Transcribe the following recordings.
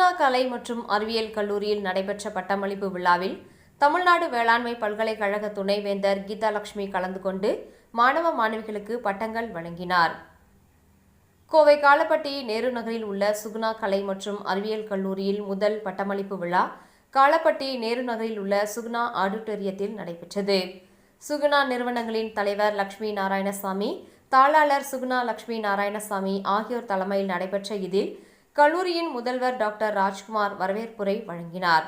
சுகுணா கலை மற்றும் அறிவியல் கல்லூரியில் நடைபெற்ற பட்டமளிப்பு விழாவில் தமிழ்நாடு வேளாண்மை பல்கலைக்கழக துணைவேந்தர் கீதாலட்சுமி கலந்து கொண்டு மாணவ மாணவிகளுக்கு பட்டங்கள் வழங்கினார். கோவை காலப்பட்டி நேரு நகரில் உள்ள சுகுணா கலை மற்றும் அறிவியல் கல்லூரியில் முதல் பட்டமளிப்பு விழா காலப்பட்டி நேரு நகரில் உள்ள சுகுணா ஆடிட்டோரியத்தில் நடைபெற்றது. சுகுணா நிறுவனங்களின் தலைவர் லட்சுமி நாராயணசாமி தாளாளர் சுகுணா லட்சுமி நாராயணசாமி ஆகியோர் தலைமையில் நடைபெற்ற இதில் கல்லூரியின் முதல்வர் டாக்டர் ராஜ்குமார் வரவேற்புரை வழங்கினார்.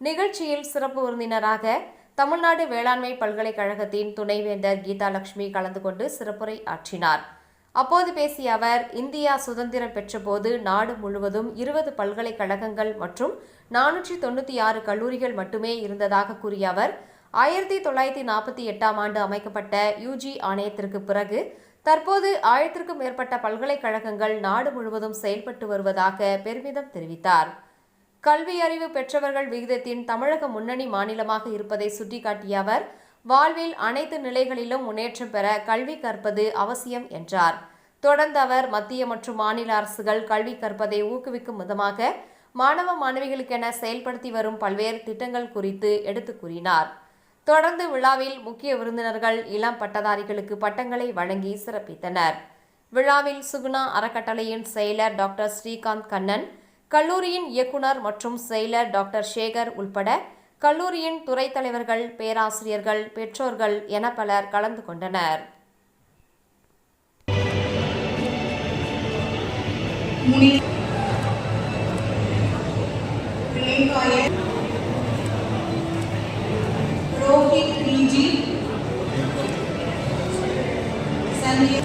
நிகழ்ச்சியில் சிறப்பு விருந்தினராக தமிழ்நாடு வேளாண்மை பல்கலைக்கழகத்தின் துணைவேந்தர் கீதாலட்சுமி கலந்து கொண்டு சிறப்புரை ஆற்றினார். அப்போது பேசிய அவர் இந்தியா சுதந்திரம் பெற்றபோது நாடு முழுவதும் இருபது பல்கலைக்கழகங்கள் மற்றும் நானூற்றி தொண்ணூற்றி ஆறு கல்லூரிகள் மட்டுமே இருந்ததாக கூறிய அவர் ஆயிரத்தி தொள்ளாயிரத்தி நாற்பத்தி எட்டாம் ஆண்டு அமைக்கப்பட்ட யுஜி ஆணையத்திற்கு பிறகு தற்போது ஆயிரத்திற்கும் மேற்பட்ட பல்கலைக்கழகங்கள் நாடு முழுவதும் செயல்பட்டு வருவதாக பெருமிதம் தெரிவித்தார். கல்வி அறிவு பெற்றவர்கள் விகிதத்தின் தமிழக முன்னணி மாநிலமாக இருப்பதை சுட்டிக்காட்டிய அவர் வாழ்வில் அனைத்து நிலைகளிலும் முன்னேற்றம் பெற கல்வி கற்பது அவசியம் என்றார். தொடர்ந்து அவர் மத்திய மற்றும் மாநில அரசுகள் கல்வி கற்பதை ஊக்குவிக்கும் விதமாக மாணவ மாணவிகளுக்கென செயல்படுத்தி வரும் பல்வேறு திட்டங்கள் குறித்து எடுத்துக் கூறினார். தொடர்ந்து விழாவில் முக்கிய விருந்தினர்கள் இளம் பட்டதாரிகளுக்கு பட்டங்களை வழங்கி சிறப்பித்தனர். விழாவில் சுகுணா அறக்கட்டளையின் செயலர் டாக்டர் ஸ்ரீகாந்த் கண்ணன் கல்லூரியின் இயக்குனர் மற்றும் செயலர் டாக்டர் சேகர் உள்பட கல்லூரியின் துறைத் தலைவர்கள் பேராசிரியர்கள் பெற்றோர்கள் என பலர் கலந்து கொண்டனர். முனி Sanya,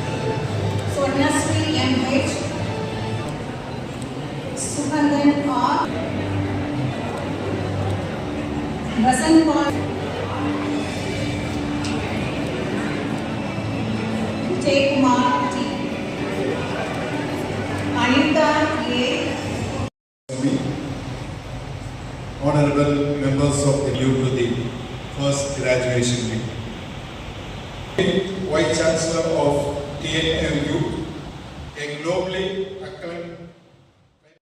Swarnasri MH, Sukhandan R, Vasant Paul, Jay Kumar T, Anita A. Honorable members of the new to the first graduation meeting. Vice Chancellor of TNMU, a globally